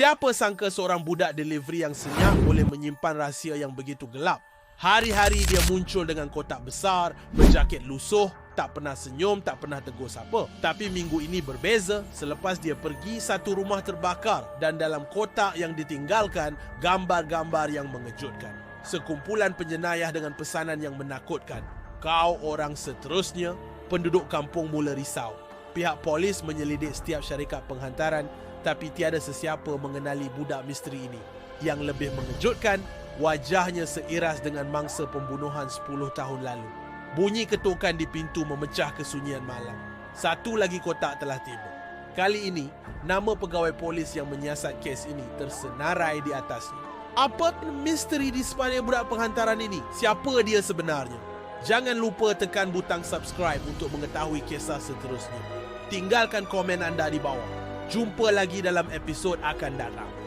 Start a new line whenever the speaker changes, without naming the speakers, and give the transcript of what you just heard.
Siapa sangka seorang budak delivery yang senyap boleh menyimpan rahsia yang begitu gelap? Hari-hari dia muncul dengan kotak besar, berjaket lusuh, tak pernah senyum, tak pernah tegur siapa. Tapi minggu ini berbeza selepas dia pergi satu rumah terbakar dan dalam kotak yang ditinggalkan gambar-gambar yang mengejutkan. Sekumpulan penjenayah dengan pesanan yang menakutkan. Kau orang seterusnya, penduduk kampung mula risau. Pihak polis menyelidik setiap syarikat penghantaran tapi tiada sesiapa mengenali budak misteri ini. Yang lebih mengejutkan, wajahnya seiras dengan mangsa pembunuhan 10 tahun lalu. Bunyi ketukan di pintu memecah kesunyian malam. Satu lagi kotak telah tiba. Kali ini, nama pegawai polis yang menyiasat kes ini tersenarai di atasnya. Apa misteri di sebalik budak penghantaran ini? Siapa dia sebenarnya? Jangan lupa tekan butang subscribe untuk mengetahui kisah seterusnya. Tinggalkan komen anda di bawah. Jumpa lagi dalam episod akan datang.